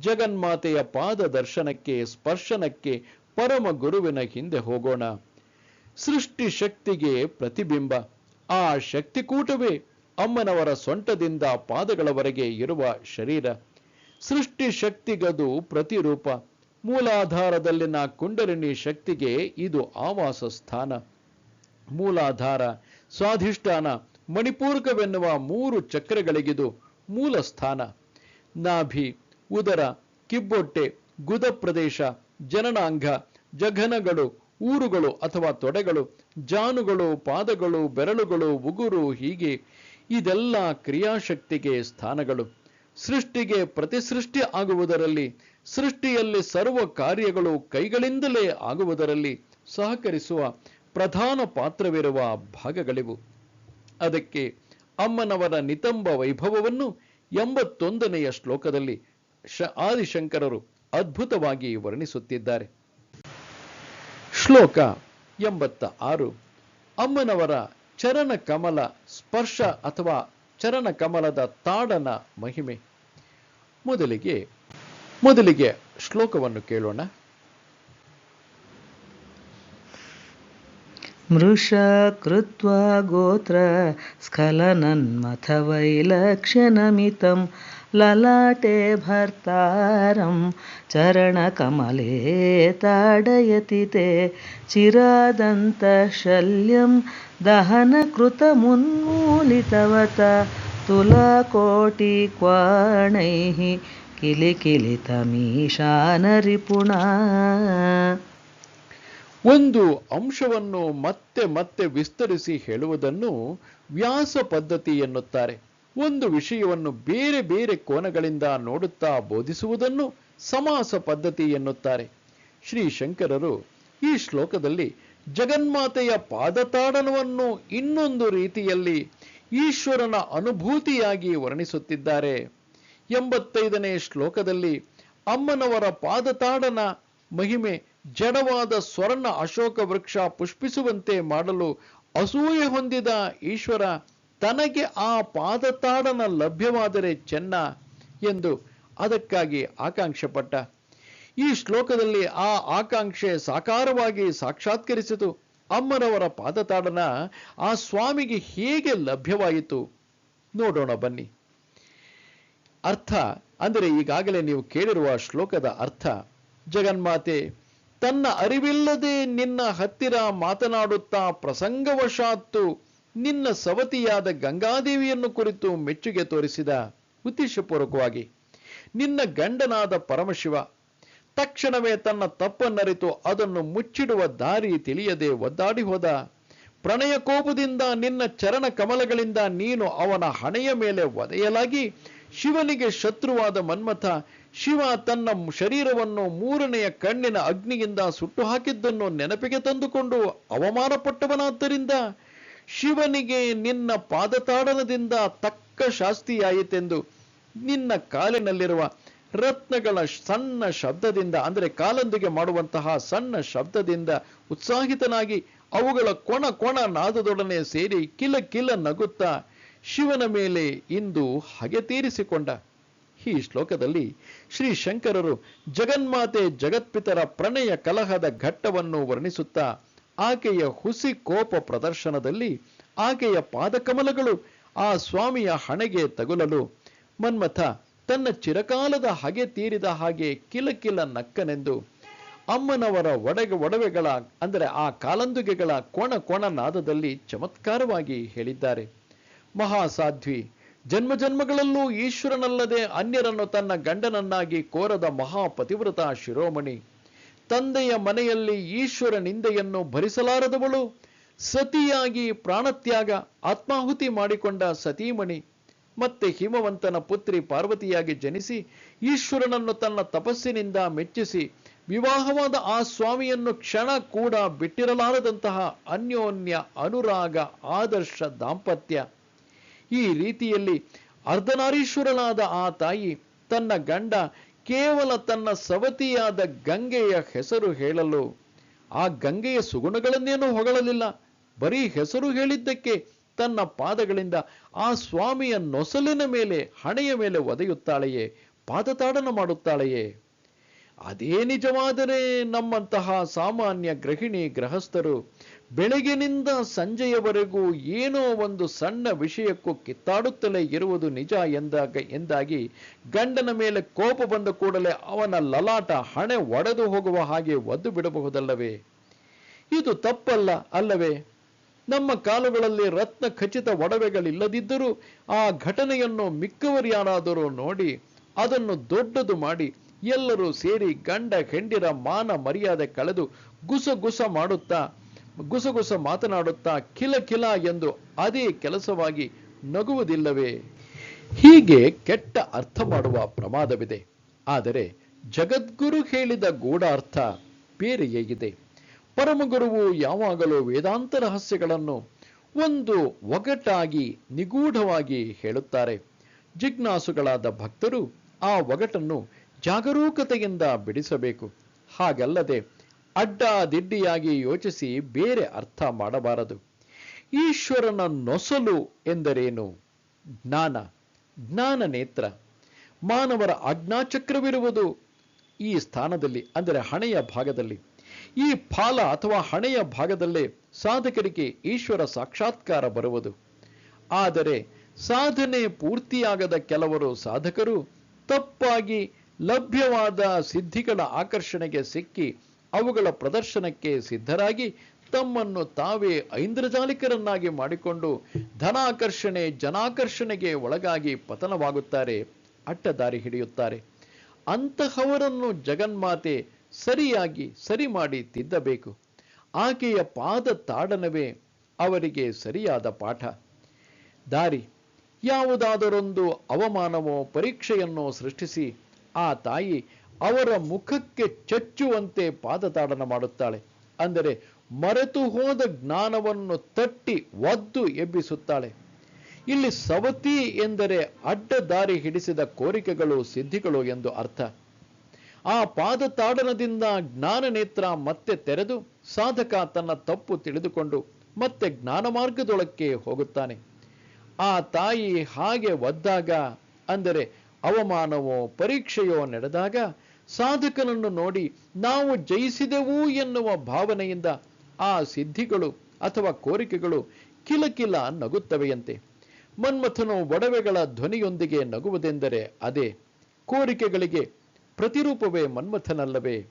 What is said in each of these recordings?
ಜಗನ್ಮಾತೆಯ ಪಾದ ದರ್ಶನಕ್ಕೆ, ಸ್ಪರ್ಶನಕ್ಕೆ, ಪರಮ ಗುರುವಿನ ಹಿಂದೆ ಹೋಗೋಣ. ಸೃಷ್ಟಿ ಶಕ್ತಿಗೆ ಪ್ರತಿಬಿಂಬ. ಆ ಶಕ್ತಿಕೂಟವೇ ಅಮ್ಮನವರ ಸೊಂಟದಿಂದ ಪಾದಗಳವರೆಗೆ ಇರುವ ಶರೀರ. ಸೃಷ್ಟಿ ಶಕ್ತಿಗದು ಪ್ರತಿರೂಪ. ಮೂಲಾಧಾರದಲ್ಲಿನ ಕುಂಡಲಿನಿ ಶಕ್ತಿಗೆ ಇದು ಆವಾಸ ಸ್ಥಾನ. ಮೂಲಾಧಾರ, ಸ್ವಾಧಿಷ್ಠಾನ, ಮಣಿಪೂರ್ಕವೆನ್ನುವ ಮೂರು ಚಕ್ರಗಳಿಗಿದು ಮೂಲ ಸ್ಥಾನ. ನಾಭಿ ಉದರ, ಕಿಬ್ಬೊಟ್ಟೆ, ಗುದ ಪ್ರದೇಶ, ಜನನಾಂಗ, ಜಘನಗಳು, ಊರುಗಳು ಅಥವಾ ತೊಡೆಗಳು, ಜಾನುಗಳು, ಪಾದಗಳು, ಬೆರಳುಗಳು, ಉಗುರು ಹೀಗೆ ಇದೆಲ್ಲ ಕ್ರಿಯಾಶಕ್ತಿಗೆ ಸ್ಥಾನಗಳು. ಸೃಷ್ಟಿಗೆ ಪ್ರತಿಸೃಷ್ಟಿ ಆಗುವುದರಲ್ಲಿ, ಸೃಷ್ಟಿಯಲ್ಲಿ ಸರ್ವ ಕಾರ್ಯಗಳು ಕೈಗಳಿಂದಲೇ ಆಗುವುದರಲ್ಲಿ ಸಹಕರಿಸುವ ಪ್ರಧಾನ ಪಾತ್ರವಿರುವ ಭಾಗಗಳಿವು. ಅದಕ್ಕೆ ಅಮ್ಮನವರ ನಿತಂಬ ವೈಭವವನ್ನು ಎಂಬತ್ತೊಂದನೆಯ ಶ್ಲೋಕದಲ್ಲಿ ಶ ಆದಿಶಂಕರರು ಅದ್ಭುತವಾಗಿ ವರ್ಣಿಸುತ್ತಿದ್ದಾರೆ. ಶ್ಲೋಕ ಎಂಬತ್ತ ಆರು ಅಮ್ಮನವರ ಚರಣ ಕಮಲ ಸ್ಪರ್ಶ ಅಥವಾ ಚರಣ ಕಮಲದ ತಾಡನ ಮಹಿಮೆ. ಮೊದಲಿಗೆ ಮೊದಲಿಗೆ ಶ್ಲೋಕವನ್ನು ಕೇಳೋಣ. ಮೃಷ ಕೃತ್ವ ಗೋತ್ರ ಸ್ಖಲನನ್ಮಥವೈಲಕ್ಷಣಮಿತಂ ललाटे भर्तारं चरणकमले ताडयति ते चिरादन्तशल्यं दहनकृतमुन्मूलितवता तुलाकोटिक्वाणैः किलिकिलितमीशानरिपुणा ಒಂದು ಅಂಶವನ್ನು ಮತ್ತೆ ಮತ್ತೆ ವಿಸ್ತರಿಸಿ ಹೇಳುವುದನ್ನು ವ್ಯಾಸ ಪದ್ಧತಿ ಎನ್ನುತ್ತಾರೆ ಒಂದು ವಿಷಯವನ್ನು ಬೇರೆ ಬೇರೆ ಕೋನಗಳಿಂದ ನೋಡುತ್ತಾ ಬೋಧಿಸುವುದನ್ನು ಸಮಾಸ ಪದ್ಧತಿ ಎನ್ನುತ್ತಾರೆ. ಶ್ರೀ ಶಂಕರರು ಈ ಶ್ಲೋಕದಲ್ಲಿ ಜಗನ್ಮಾತೆಯ ಪಾದತಾಡನವನ್ನು ಇನ್ನೊಂದು ರೀತಿಯಲ್ಲಿ ಈಶ್ವರನ ಅನುಭೂತಿಯಾಗಿ ವರ್ಣಿಸುತ್ತಿದ್ದಾರೆ. ಎಂಬತ್ತೈದನೇ ಶ್ಲೋಕದಲ್ಲಿ ಅಮ್ಮನವರ ಪಾದತಾಡನ ಮಹಿಮೆ ಜಡವಾದ ಸ್ವರ್ಣ ಅಶೋಕ ವೃಕ್ಷ ಪುಷ್ಪಿಸುವಂತೆ ಮಾಡಲು ಅಸೂಯೆ ಹೊಂದಿದ ಈಶ್ವರ ತನಗೆ ಆ ಪಾದತಾಡನ ಲಭ್ಯವಾದರೆ ಚೆನ್ನ ಎಂದು ಅದಕ್ಕಾಗಿ ಆಕಾಂಕ್ಷೆ ಪಟ್ಟ ಈ ಶ್ಲೋಕದಲ್ಲಿ ಆ ಆಕಾಂಕ್ಷೆ ಸಾಕಾರವಾಗಿ ಸಾಕ್ಷಾತ್ಕರಿಸಿತು. ಅಮ್ಮನವರ ಪಾದತಾಡನ ಆ ಸ್ವಾಮಿಗೆ ಹೇಗೆ ಲಭ್ಯವಾಯಿತು? ನೋಡೋಣ ಬನ್ನಿ. ಅರ್ಥ, ಅಂದರೆ ಈಗಾಗಲೇ ನೀವು ಕೇಳಿರುವ ಶ್ಲೋಕದ ಅರ್ಥ. ಜಗನ್ಮಾತೆ, ತನ್ನ ಅರಿವಿಲ್ಲದೆ ನಿನ್ನ ಹತ್ತಿರ ಮಾತನಾಡುತ್ತಾ ಪ್ರಸಂಗವಶಾತ್ತು ನಿನ್ನ ಸವತಿಯಾದ ಗಂಗಾದೇವಿಯನ್ನು ಕುರಿತು ಮೆಚ್ಚುಗೆ ತೋರಿಸಿದ ಉದ್ದೇಶಪೂರ್ವಕವಾಗಿ, ನಿನ್ನ ಗಂಡನಾದ ಪರಮಶಿವ ತಕ್ಷಣವೇ ತನ್ನ ತಪ್ಪನ್ನರಿತು ಅದನ್ನು ಮುಚ್ಚಿಡುವ ದಾರಿ ತಿಳಿಯದೆ ಒದ್ದಾಡಿ ಹೋದ. ಪ್ರಣಯ ಕೋಪದಿಂದ ನಿನ್ನ ಚರಣ ಕಮಲಗಳಿಂದ ನೀನು ಅವನ ಹಣೆಯ ಮೇಲೆ ಒದೆಯಲಾಗಿ ಶಿವನಿಗೆ ಶತ್ರುವಾದ ಮನ್ಮಥ, ಶಿವ ತನ್ನ ಶರೀರವನ್ನು ಮೂರನೆಯ ಕಣ್ಣಿನ ಅಗ್ನಿಯಿಂದ ಸುಟ್ಟು ಹಾಕಿದ್ದನ್ನು ನೆನಪಿಗೆ ತಂದುಕೊಂಡು ಅವಮಾನಪಟ್ಟವನಾದ್ದರಿಂದ ಶಿವನಿಗೆ ನಿನ್ನ ಪಾದತಾಡನದಿಂದ ತಕ್ಕ ಶಾಸ್ತಿಯಾಯಿತೆಂದು ನಿನ್ನ ಕಾಲಿನಲ್ಲಿರುವ ರತ್ನಗಳ ಸಣ್ಣ ಶಬ್ದದಿಂದ, ಅಂದರೆ ಕಾಲೊಂದಿಗೆ ಮಾಡುವಂತಹ ಸಣ್ಣ ಶಬ್ದದಿಂದ ಉತ್ಸಾಹಿತನಾಗಿ ಅವುಗಳ ಕೊಣ ಕೊಣ ನಾದದೊಡನೆ ಸೇರಿ ಕಿಲ ಕಿಲ ನಗುತ್ತಾ ಶಿವನ ಮೇಲೆ ಇಂದು ಹಗೆ ತೀರಿಸಿಕೊಂಡ. ಈ ಶ್ಲೋಕದಲ್ಲಿ ಶ್ರೀ ಶಂಕರರು ಜಗನ್ಮಾತೆ ಜಗತ್ಪಿತರ ಪ್ರಣಯ ಕಲಹದ ಘಟ್ಟವನ್ನು ವರ್ಣಿಸುತ್ತಾ ಆಕೆಯ ಹುಸಿ ಕೋಪ ಪ್ರದರ್ಶನದಲ್ಲಿ ಆಕೆಯ ಪಾದಕಮಲಗಳು ಆ ಸ್ವಾಮಿಯ ಹಣೆಗೆ ತಗುಲಲು ಮನ್ಮಥ ತನ್ನ ಚಿರಕಾಲದ ಹಗೆ ತೀರಿದ ಹಾಗೆ ಕಿಲಕಿಲ ಕಿಲ ನಕ್ಕನೆಂದು ಅಮ್ಮನವರ ಒಡೆ ಒಡವೆಗಳ, ಅಂದರೆ ಆ ಕಾಲಂದುಗೆಗಳ ಕೋಣ ಕೋಣ ನಾದದಲ್ಲಿ ಚಮತ್ಕಾರವಾಗಿ ಹೇಳಿದ್ದಾರೆ. ಮಹಾಸಾಧ್ವಿ, ಜನ್ಮ ಜನ್ಮಗಳಲ್ಲೂ ಈಶ್ವರನಲ್ಲದೆ ಅನ್ಯರನ್ನು ತನ್ನ ಗಂಡನನ್ನಾಗಿ ಕೋರದ ಮಹಾಪತಿವ್ರತ ಶಿರೋಮಣಿ ತಂದೆಯ ಮನೆಯಲ್ಲಿ ಈಶ್ವರ ನಿಂದೆಯನ್ನು ಭರಿಸಲಾರದವಳು? ಸತಿಯಾಗಿ ಪ್ರಾಣತ್ಯಾಗ ಆತ್ಮಾಹುತಿ ಮಾಡಿಕೊಂಡ ಸತೀಮಣಿ ಮತ್ತೆ ಹಿಮವಂತನ ಪುತ್ರಿ ಪಾರ್ವತಿಯಾಗಿ ಜನಿಸಿ ಈಶ್ವರನನ್ನು ತನ್ನ ತಪಸ್ಸಿನಿಂದ ಮೆಚ್ಚಿಸಿ ವಿವಾಹವಾದ ಆ ಸ್ವಾಮಿಯನ್ನು ಕ್ಷಣ ಕೂಡ ಬಿಟ್ಟಿರಲಾರದಂತಹ ಅನ್ಯೋನ್ಯ ಅನುರಾಗ ಆದರ್ಶ ದಾಂಪತ್ಯ. ಈ ರೀತಿಯಲ್ಲಿ ಅರ್ಧನಾರೀಶ್ವರನಾದ ಆ ತಾಯಿ ತನ್ನ ಗಂಡ ಕೇವಲ ತನ್ನ ಸವತಿಯಾದ ಗಂಗೆಯ ಹೆಸರು ಹೇಳಲು, ಆ ಗಂಗೆಯ ಸುಗುಣಗಳನ್ನೇನೂ ಹೊಗಳಲಿಲ್ಲ. ಬರೀ ಹೆಸರು ಹೇಳಿದ್ದಕ್ಕೆ ತನ್ನ ಪಾದಗಳಿಂದ ಆ ಸ್ವಾಮಿಯ ನೊಸಲಿನ ಮೇಲೆ, ಹಣೆಯ ಮೇಲೆ ಒದೆಯುತ್ತಾಳೆಯೇ, ಪಾದತಾಡನ ಮಾಡುತ್ತಾಳೆಯೇ? ಅದೇ ನಿಜವಾದರೆ ನಮ್ಮಂತಹ ಸಾಮಾನ್ಯ ಗೃಹಿಣಿ ಗೃಹಸ್ಥರು ಬೆಳಗಿನಿಂದ ಸಂಜೆಯವರೆಗೂ ಏನೋ ಒಂದು ಸಣ್ಣ ವಿಷಯಕ್ಕೂ ಕಿತ್ತಾಡುತ್ತಲೇ ಇರುವುದು ನಿಜ ಎಂದಾಗ ಎಂದಾಗಿ ಗಂಡನ ಮೇಲೆ ಕೋಪ ಬಂದ ಕೂಡಲೇ ಅವನ ಲಲಾಟ ಹಣೆ ಒಡೆದು ಹೋಗುವ ಹಾಗೆ ಒದ್ದು ಬಿಡಬಹುದಲ್ಲವೇ? ಇದು ತಪ್ಪಲ್ಲ ಅಲ್ಲವೇ? ನಮ್ಮ ಕಾಲುಗಳಲ್ಲಿ ರತ್ನ ಖಚಿತ ಒಡವೆಗಳಿಲ್ಲದಿದ್ದರೂ ಆ ಘಟನೆಯನ್ನು ಮಿಕ್ಕವರ್ಯಾರಾದರೂ ನೋಡಿ ಅದನ್ನು ದೊಡ್ಡದು ಮಾಡಿ ಎಲ್ಲರೂ ಸೇರಿ ಗಂಡ ಹೆಂಡಿರ ಮಾನ ಮರ್ಯಾದೆ ಕಳೆದು ಗುಸಗುಸ ಮಾಡುತ್ತಾ ಗುಸಗುಸ ಮಾತನಾಡುತ್ತಾ ಕಿಲ ಕಿಲ ಎಂದು ಅದೇ ಕೆಲಸವಾಗಿ ನಗುವುದಿಲ್ಲವೇ? ಹೀಗೆ ಕೆಟ್ಟ ಅರ್ಥ ಮಾಡುವ ಪ್ರಮಾದವಿದೆ. ಆದರೆ ಜಗದ್ಗುರು ಹೇಳಿದ ಗೂಢಾರ್ಥ ಬೇರೆಯೇ ಇದೆ. ಪರಮಗುರುವು ಯಾವಾಗಲೂ ವೇದಾಂತ ರಹಸ್ಯಗಳನ್ನು ಒಂದು ಒಗಟಾಗಿ ನಿಗೂಢವಾಗಿ ಹೇಳುತ್ತಾರೆ. ಜಿಜ್ಞಾಸುಗಳಾದ ಭಕ್ತರು ಆ ಒಗಟನ್ನು ಜಾಗರೂಕತೆಯಿಂದ ಬಿಡಿಸಬೇಕು. ಹಾಗಲ್ಲದೆ ಅಡ್ಡಾದಿಡ್ಡಿಯಾಗಿ ಯೋಚಿಸಿ ಬೇರೆ ಅರ್ಥ ಮಾಡಬಾರದು. ಈಶ್ವರನ ನೊಸಲು ಎಂದರೇನು? ಜ್ಞಾನ. ಜ್ಞಾನ ನೇತ್ರ. ಮಾನವರ ಅಜ್ಞಾಚಕ್ರವಿರುವುದು ಈ ಸ್ಥಾನದಲ್ಲಿ, ಅಂದರೆ ಹಣೆಯ ಭಾಗದಲ್ಲಿ. ಈ ಫಾಲ ಅಥವಾ ಹಣೆಯ ಭಾಗದಲ್ಲೇ ಸಾಧಕರಿಗೆ ಈಶ್ವರ ಸಾಕ್ಷಾತ್ಕಾರ ಬರುವುದು. ಆದರೆ ಸಾಧನೆ ಪೂರ್ತಿಯಾಗದ ಕೆಲವರು ಸಾಧಕರು ತಪ್ಪಾಗಿ ಲಭ್ಯವಾದ ಸಿದ್ಧಿಗಳ ಆಕರ್ಷಣೆಗೆ ಸಿಕ್ಕಿ ಅವುಗಳ ಪ್ರದರ್ಶನಕ್ಕೆ ಸಿದ್ಧರಾಗಿ ತಮ್ಮನ್ನು ತಾವೇ ಐಂದ್ರಜಾಲಿಕರನ್ನಾಗಿ ಮಾಡಿಕೊಂಡು ಧನಾಕರ್ಷಣೆ ಜನಾಕರ್ಷಣೆಗೆ ಒಳಗಾಗಿ ಪತನವಾಗುತ್ತಾರೆ ಅಟ್ಟದಾರಿ ಹಿಡಿಯುತ್ತಾರೆ. ಅಂತಹವರನ್ನು ಜಗನ್ಮಾತೆ ಸರಿಯಾಗಿ ಸರಿ ಮಾಡಿ ತಿದ್ದಬೇಕು. ಆಕೆಯ ಪಾದ ತಾಡನವೇ ಅವರಿಗೆ ಸರಿಯಾದ ಪಾಠ. ದಾರಿ, ಯಾವುದಾದರೊಂದು ಅವಮಾನವೋ ಪರೀಕ್ಷೆಯನ್ನೋ ಸೃಷ್ಟಿಸಿ ಆ ತಾಯಿ ಅವರ ಮುಖಕ್ಕೆ ಚಚ್ಚುವಂತೆ ಪಾದತಾಡನ ಮಾಡುತ್ತಾಳೆ. ಅಂದರೆ ಮರೆತು ಹೋದ ಜ್ಞಾನವನ್ನು ತಟ್ಟಿ ಒದ್ದು ಎಬ್ಬಿಸುತ್ತಾಳೆ. ಇಲ್ಲಿ ಸವತಿ ಎಂದರೆ ಅಡ್ಡ ದಾರಿ ಹಿಡಿಸಿದ ಕೋರಿಕೆಗಳು ಸಿದ್ಧಿಗಳು ಎಂದು ಅರ್ಥ. ಆ ಪಾದತಾಡನದಿಂದ ಜ್ಞಾನ ನೇತ್ರ ಮತ್ತೆ ತೆರೆದು ಸಾಧಕ ತನ್ನ ತಪ್ಪು ತಿಳಿದುಕೊಂಡು ಮತ್ತೆ ಜ್ಞಾನ ಮಾರ್ಗದೊಳಕ್ಕೆ ಹೋಗುತ್ತಾನೆ. ಆ ತಾಯಿ ಹಾಗೆ ಒದ್ದಾಗ, ಅಂದರೆ ಅವಮಾನವೋ ಪರೀಕ್ಷೆಯೋ ನಡೆದಾಗ ಸಾಧಕನನ್ನು ನೋಡಿ ನಾವು ಜಯಿಸಿದೆವು ಎನ್ನುವ ಭಾವನೆಯಿಂದ ಆ ಸಿದ್ಧಿಗಳು ಅಥವಾ ಕೋರಿಕೆಗಳು ಕಿಲಕಿಲ ನಗುತ್ತವೆಯಂತೆ. ಮನ್ಮಥನು ಒಡವೆಗಳ ಧ್ವನಿಯೊಂದಿಗೆ ನಗುವುದೆಂದರೆ ಅದೇ, ಕೋರಿಕೆಗಳಿಗೆ ಪ್ರತಿರೂಪವೇ ಮನ್ಮಥನಲ್ಲವೇ.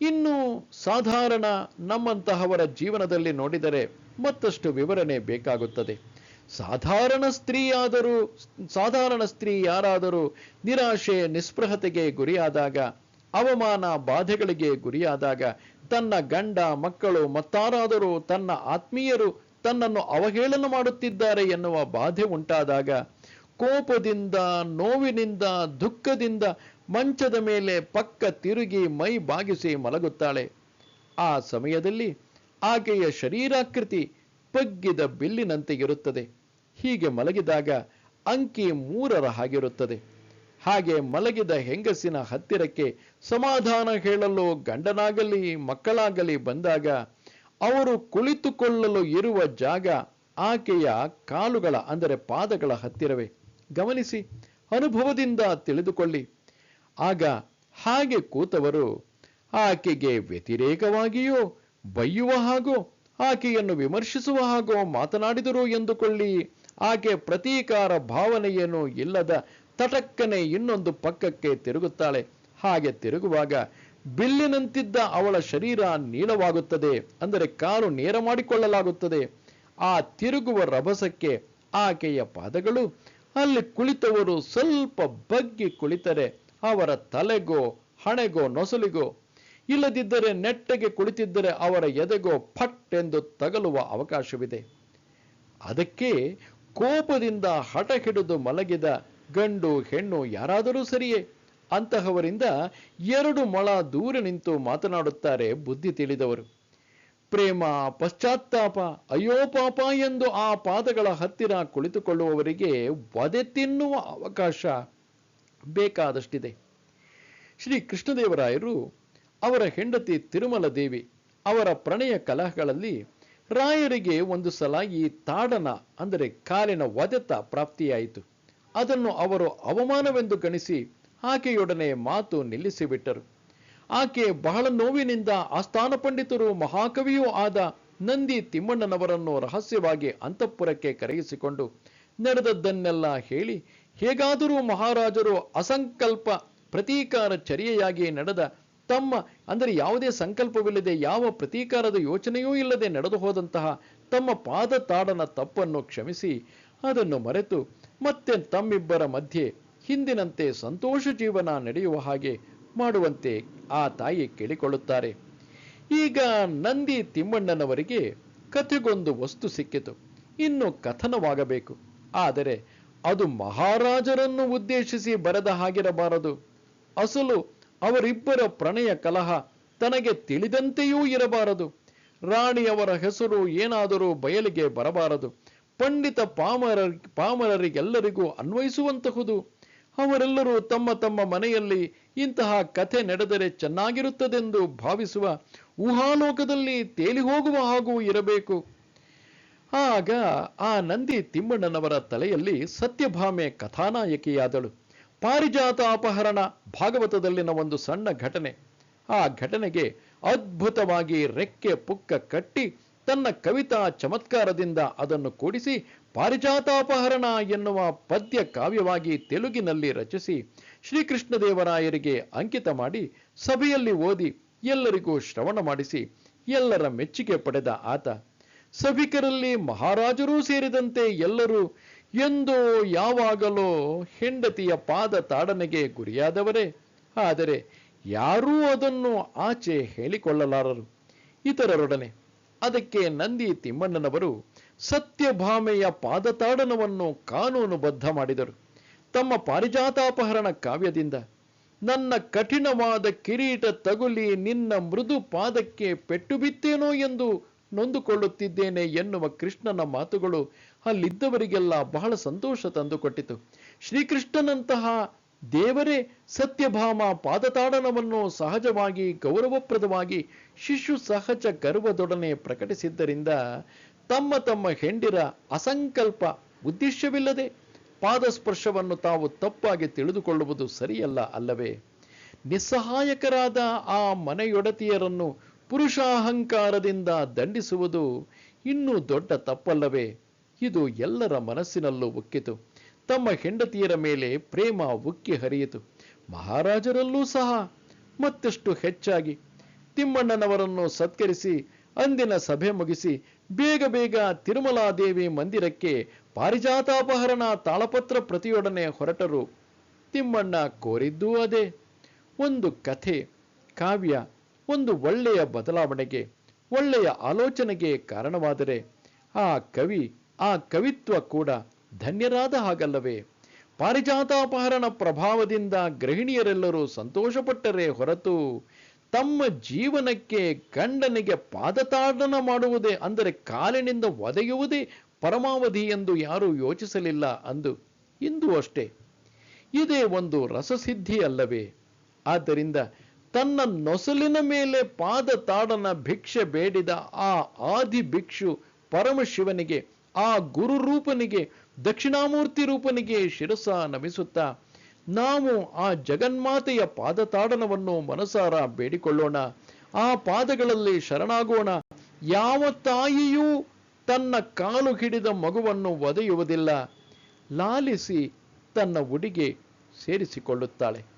ಇನ್ನು ಸಾಧಾರಣ ನಮ್ಮಂತಹವರ ಜೀವನದಲ್ಲಿ ನೋಡಿದರೆ ಮತ್ತಷ್ಟು ವಿವರಣೆ ಬೇಕಾಗುತ್ತದೆ. ಸಾಧಾರಣ ಸ್ತ್ರೀಯಾದರೂ, ಸಾಧಾರಣ ಸ್ತ್ರೀ ಯಾರಾದರೂ ನಿರಾಶೆ, ನಿಸ್ಪೃಹತೆಗೆ ಗುರಿಯಾದಾಗ, ಅವಮಾನ, ಬಾಧೆಗಳಿಗೆ ಗುರಿಯಾದಾಗ, ತನ್ನ ಗಂಡ, ಮಕ್ಕಳು, ಮತ್ತಾರಾದರೂ ತನ್ನ ಆತ್ಮೀಯರು ತನ್ನನ್ನು ಅವಹೇಳನ ಮಾಡುತ್ತಿದ್ದಾರೆ ಎನ್ನುವ ಬಾಧೆ ಉಂಟಾದಾಗ, ಕೋಪದಿಂದ, ನೋವಿನಿಂದ, ದುಃಖದಿಂದ ಮಂಚದ ಮೇಲೆ ಪಕ್ಕ ತಿರುಗಿ ಮೈ ಬಾಗಿಸಿ ಮಲಗುತ್ತಾಳೆ. ಆ ಸಮಯದಲ್ಲಿ ಆಕೆಯ ಶರೀರಾಕೃತಿ ಪಗ್ಗಿದ ಬಿಲ್ಲಿನಂತೆ ಇರುತ್ತದೆ. ಹೀಗೆ ಮಲಗಿದಾಗ ಅಂಕಿ ಮೂರರ ಹಾಗಿರುತ್ತದೆ. ಹಾಗೆ ಮಲಗಿದ ಹೆಂಗಸಿನ ಹತ್ತಿರಕ್ಕೆ ಸಮಾಧಾನ ಹೇಳಲು ಗಂಡನಾಗಲಿ, ಮಕ್ಕಳಾಗಲಿ ಬಂದಾಗ ಅವರು ಕುಳಿತುಕೊಳ್ಳಲು ಇರುವ ಜಾಗ ಆಕೆಯ ಕಾಲುಗಳ, ಅಂದರೆ ಪಾದಗಳ ಹತ್ತಿರವೇ. ಗಮನಿಸಿ, ಅನುಭವದಿಂದ ತಿಳಿದುಕೊಳ್ಳಿ. ಆಗ ಹಾಗೆ ಕೂತವರು, ಆಕೆಗೆ ವ್ಯತಿರೇಕವಾಗಿಯೋ, ಬೈಯುವ ಹಾಗೋ, ಆಕೆಯನ್ನು ವಿಮರ್ಶಿಸುವ ಹಾಗೋ ಮಾತನಾಡಿದರು ಎಂದುಕೊಳ್ಳಿ. ಆಕೆ ಪ್ರತೀಕಾರ ಭಾವನೆಯೇನೂ ಇಲ್ಲದ ತಟಕ್ಕನೆ ಇನ್ನೊಂದು ಪಕ್ಕಕ್ಕೆ ತಿರುಗುತ್ತಾಳೆ. ಹಾಗೆ ತಿರುಗುವಾಗ, ಬಿಲ್ಲಿನಂತಿದ್ದ ಅವಳ ಶರೀರ ನೀಳವಾಗುತ್ತದೆ ಅಂದರೆ ಕಾಲು ನೇರ ಮಾಡಿಕೊಳ್ಳಲಾಗುತ್ತದೆ. ಆ ತಿರುಗುವ ರಭಸಕ್ಕೆ ಆಕೆಯ ಪಾದಗಳು, ಅಲ್ಲಿ ಕುಳಿತವರು ಸ್ವಲ್ಪ ಬಗ್ಗಿ ಕುಳಿತರೆ, ಅವರ ತಲೆಗೋ, ಹಣೆಗೋ, ನೊಸಲಿಗೋ. ಇಲ್ಲದಿದ್ದರೆ ನೆಟ್ಟಗೆ ಕುಳಿತಿದ್ದರೆ ಅವರ ಎದೆಗೋ ಫಟ್ ಎಂದು ತಗಲುವ ಅವಕಾಶವಿದೆ. ಅದಕ್ಕೆ ಕೋಪದಿಂದ ಹಠ ಹಿಡಿದು ಮಲಗಿದ ಗಂಡು ಹೆಣ್ಣು ಯಾರಾದರೂ ಸರಿಯೇ? ಅಂತಹವರಿಂದ ಎರಡು ಮೊಳ ದೂರ ನಿಂತು ಮಾತನಾಡುತ್ತಾರೆ ಬುದ್ಧಿ ತಿಳಿದವರು. ಪ್ರೇಮ ಪಶ್ಚಾತ್ತಾಪ, ಅಯ್ಯೋ ಪಾಪ ಎಂದು ಆ ಪಾದಗಳ ಹತ್ತಿರ ಕುಳಿತುಕೊಳ್ಳುವವರಿಗೆ ವದೆ ತಿನ್ನುವ ಅವಕಾಶ ಬೇಕಾದಷ್ಟಿದೆ. ಶ್ರೀ ಕೃಷ್ಣದೇವರಾಯರು ಅವರ ಹೆಂಡತಿ ತಿರುಮಲ ದೇವಿ ಅವರ ಪ್ರಣಯ ಕಲಹಗಳಲ್ಲಿ ರಾಯರಿಗೆ ಒಂದು ಸಲ ಈ ತಾಡನ, ಅಂದರೆ ಕಾಲಿನ ವದತ ಪ್ರಾಪ್ತಿಯಾಯಿತು. ಅದನ್ನು ಅವರು ಅವಮಾನವೆಂದು ಗಣಿಸಿ ಆಕೆಯೊಡನೆ ಮಾತು ನಿಲ್ಲಿಸಿಬಿಟ್ಟರು. ಆಕೆ ಬಹಳ ನೋವಿನಿಂದ ಆಸ್ಥಾನ ಪಂಡಿತರು ಮಹಾಕವಿಯೂ ಆದ ನಂದಿ ತಿಮ್ಮಣ್ಣನವರನ್ನು ರಹಸ್ಯವಾಗಿ ಅಂತಃಪುರಕ್ಕೆ ಕರೆಯಿಸಿಕೊಂಡು ನಡೆದದ್ದನ್ನೆಲ್ಲ ಹೇಳಿ ಹೇಗಾದರೂ ಮಹಾರಾಜರು ಅಸಂಕಲ್ಪ ಪ್ರತೀಕಾರ ಚರ್ಯೆಯಾಗಿ ನಡೆದ ತಮ್ಮ ಅಂದರೆ ಯಾವುದೇ ಸಂಕಲ್ಪವಿಲ್ಲದೆ ಯಾವ ಪ್ರತೀಕಾರದ ಯೋಚನೆಯೂ ಇಲ್ಲದೆ ನಡೆದು ಹೋದಂತಹ ತಮ್ಮ ಪಾದ ತಾಡನ ತಪ್ಪನ್ನು ಕ್ಷಮಿಸಿ, ಅದನ್ನು ಮರೆತು ಮತ್ತೆ ತಮ್ಮಿಬ್ಬರ ಮಧ್ಯೆ ಹಿಂದಿನಂತೆ ಸಂತೋಷ ಜೀವನ ನಡೆಯುವ ಹಾಗೆ ಮಾಡುವಂತೆ ಆ ತಾಯಿ ಕೇಳಿಕೊಳ್ಳುತ್ತಾರೆ. ಈಗ ನಂದಿ ತಿಮ್ಮಣ್ಣನವರಿಗೆ ಕಥೆಗೊಂದು ವಸ್ತು ಸಿಕ್ಕಿತು. ಇನ್ನು ಕಥನವಾಗಬೇಕು. ಆದರೆ ಅದು ಮಹಾರಾಜರನ್ನು ಉದ್ದೇಶಿಸಿ ಬರೆದ ಹಾಗಿರಬಾರದು. ಅಸಲು ಅವರಿಬ್ಬರ ಪ್ರಣಯ ಕಲಹ ತನಗೆ ತಿಳಿದಂತೆಯೂ ಇರಬಾರದು. ರಾಣಿಯವರ ಹೆಸರು ಏನಾದರೂ ಬಯಲಿಗೆ ಬರಬಾರದು. ಪಂಡಿತ ಪಾಮರ, ಪಾಮರರಿಗೆಲ್ಲರಿಗೂ ಅನ್ವಯಿಸುವಂತಹುದು. ಅವರೆಲ್ಲರೂ ತಮ್ಮ ತಮ್ಮ ಮನೆಯಲ್ಲಿ ಇಂತಹ ಕಥೆ ನಡೆದರೆ ಚೆನ್ನಾಗಿರುತ್ತದೆಂದು ಭಾವಿಸುವ ಊಹಾಲೋಕದಲ್ಲಿ ತೇಲಿ ಹೋಗುವ ಹಾಗೂ ಇರಬೇಕು. ಆಗ ಆ ನಂದಿ ತಿಮ್ಮಣ್ಣನವರ ತಲೆಯಲ್ಲಿ ಸತ್ಯಭಾಮೆ ಕಥಾನಾಯಕಿಯಾದಳು. ಪಾರಿಜಾತ ಅಪಹರಣ ಭಾಗವತದಲ್ಲಿನ ಒಂದು ಸಣ್ಣ ಘಟನೆ. ಆ ಘಟನೆಗೆ ಅದ್ಭುತವಾಗಿ ರೆಕ್ಕೆ ಪುಕ್ಕ ಕಟ್ಟಿ ತನ್ನ ಕವಿತಾ ಚಮತ್ಕಾರದಿಂದ ಅದನ್ನು ಕೂಡಿಸಿ ಪಾರಿಜಾತಾಪಹರಣ ಎನ್ನುವ ಪದ್ಯ ಕಾವ್ಯವಾಗಿ ತೆಲುಗಿನಲ್ಲಿ ರಚಿಸಿ ಶ್ರೀಕೃಷ್ಣದೇವರಾಯರಿಗೆ ಅಂಕಿತ ಮಾಡಿ ಸಭೆಯಲ್ಲಿ ಓದಿ ಎಲ್ಲರಿಗೂ ಶ್ರವಣ ಮಾಡಿಸಿ ಎಲ್ಲರ ಮೆಚ್ಚುಗೆ ಪಡೆದ ಆತ. ಸಭಿಕರಲ್ಲಿ ಮಹಾರಾಜರೂ ಸೇರಿದಂತೆ ಎಲ್ಲರೂ ಎಂದೋ ಯಾವಾಗಲೋ ಹೆಂಡತಿಯ ಪಾದ ತಾಡನೆಗೆ ಗುರಿಯಾದವರೇ. ಆದರೆ ಯಾರೂ ಅದನ್ನು ಆಚೆ ಹೇಳಿಕೊಳ್ಳಲಾರರು. ಇತರರೊಡನೆ ಅದಕ್ಕೆ ನಂದಿ ತಿಮ್ಮಣ್ಣನವರು ಸತ್ಯಭಾಮೆಯ ಪಾದತಾಡನವನ್ನು ಕಾನೂನುಬದ್ಧ ಮಾಡಿದರು. ತಮ್ಮ ಪಾರಿಜಾತಾಪಹರಣ ಕಾವ್ಯದಿಂದ ನನ್ನ ಕಠಿಣವಾದ ಕಿರೀಟ ತಗುಲಿ ನಿನ್ನ ಮೃದು ಪಾದಕ್ಕೆ ಪೆಟ್ಟು ಬಿತ್ತೇನೋ ಎಂದು ನೊಂದುಕೊಳ್ಳುತ್ತಿದ್ದೇನೆ ಎನ್ನುವ ಕೃಷ್ಣನ ಮಾತುಗಳು ಅಲ್ಲಿದ್ದವರಿಗೆಲ್ಲ ಬಹಳ ಸಂತೋಷ ತಂದುಕೊಟ್ಟಿತು. ಶ್ರೀಕೃಷ್ಣನಂತಹ ದೇವರೇ ಸತ್ಯಭಾಮ ಪಾದತಾಡನವನ್ನು ಸಹಜವಾಗಿ, ಗೌರವಪ್ರದವಾಗಿ, ಶಿಶು ಸಹಜ ಗರ್ವದೊಡನೆ ಪ್ರಕಟಿಸಿದ್ದರಿಂದ ತಮ್ಮ ತಮ್ಮ ಹೆಂಡಿರ ಅಸಂಕಲ್ಪ ಉದ್ದೇಶವಿಲ್ಲದೆ ಪಾದಸ್ಪರ್ಶವನ್ನು ತಾವು ತಪ್ಪಾಗಿ ತಿಳಿದುಕೊಳ್ಳುವುದು ಸರಿಯಲ್ಲ ಅಲ್ಲವೇ? ನಿಸ್ಸಹಾಯಕರಾದ ಆ ಮನೆಯೊಡತಿಯರನ್ನು ಪುರುಷಾಹಂಕಾರದಿಂದ ದಂಡಿಸುವುದು ಇನ್ನೂ ದೊಡ್ಡ ತಪ್ಪಲ್ಲವೇ? ಇದು ಎಲ್ಲರ ಮನಸ್ಸಿನಲ್ಲೂ ಉಕ್ಕಿತು. ತಮ್ಮ ಹೆಂಡತಿಯರ ಮೇಲೆ ಪ್ರೇಮ ಉಕ್ಕಿ ಹರಿಯಿತು. ಮಹಾರಾಜರಲ್ಲೂ ಸಹ ಮತ್ತಷ್ಟು ಹೆಚ್ಚಾಗಿ. ತಿಮ್ಮಣ್ಣನವರನ್ನು ಸತ್ಕರಿಸಿ, ಅಂದಿನ ಸಭೆ ಮುಗಿಸಿ, ಬೇಗ ಬೇಗ ತಿರುಮಲಾದೇವಿ ಮಂದಿರಕ್ಕೆ ಪಾರಿಜಾತಾಪಹರಣ ತಾಳಪತ್ರ ಪ್ರತಿಯೊಡನೆ ಹೊರಟರು. ತಿಮ್ಮಣ್ಣ ಕೋರಿದ್ದೂ ಅದೇ. ಒಂದು ಕಥೆ, ಕಾವ್ಯ ಒಂದು ಒಳ್ಳೆಯ ಬದಲಾವಣೆಗೆ, ಒಳ್ಳೆಯ ಆಲೋಚನೆಗೆ ಕಾರಣವಾದರೆ ಆ ಕವಿ, ಆ ಕವಿತ್ವ ಕೂಡ ಧನ್ಯರಾದ ಹಾಗಲ್ಲವೇ? ಪಾರಿಜಾತಾಪಹರಣ ಪ್ರಭಾವದಿಂದ ಗೃಹಿಣಿಯರೆಲ್ಲರೂ ಸಂತೋಷಪಟ್ಟರೆ ಹೊರತು ತಮ್ಮ ಜೀವನಕ್ಕೆ ಗಂಡನಿಗೆ ಪಾದತಾಡನ ಮಾಡುವುದೇ ಅಂದರೆ ಕಾಲಿನಿಂದ ಒದೆಯುವುದೇ ಪರಮಾವಧಿ ಎಂದು ಯಾರೂ ಯೋಚಿಸಲಿಲ್ಲ ಅಂದು, ಇಂದು ಅಷ್ಟೇ. ಇದೇ ಒಂದು ರಸಸಿದ್ಧಿ ಅಲ್ಲವೇ? ಆದ್ದರಿಂದ ತನ್ನ ನೊಸಲಿನ ಮೇಲೆ ಪಾದ ತಾಡನ ಭಿಕ್ಷೆ ಬೇಡಿದ ಆ ಆದಿ ಭಿಕ್ಷು ಪರಮಶಿವನಿಗೆ, ಆ ಗುರು ರೂಪನಿಗೆ, ದಕ್ಷಿಣಾಮೂರ್ತಿ ರೂಪನಿಗೆ ಶಿರಸ ನಮಿಸುತ್ತಾ, ನಾವು ಆ ಜಗನ್ಮಾತೆಯ ಪಾದತಾಡನವನ್ನು ಮನಸಾರ ಬೇಡಿಕೊಳ್ಳೋಣ. ಆ ಪಾದಗಳಲ್ಲಿ ಶರಣಾಗೋಣ. ಯಾವ ತಾಯಿಯೂ ತನ್ನ ಕಾಲು ಹಿಡಿದ ಮಗುವನ್ನು ಒದೆಯುವುದಿಲ್ಲ. ಲಾಲಿಸಿ ತನ್ನ ಉಡಿಗೆ ಸೇರಿಸಿಕೊಳ್ಳುತ್ತಾಳೆ.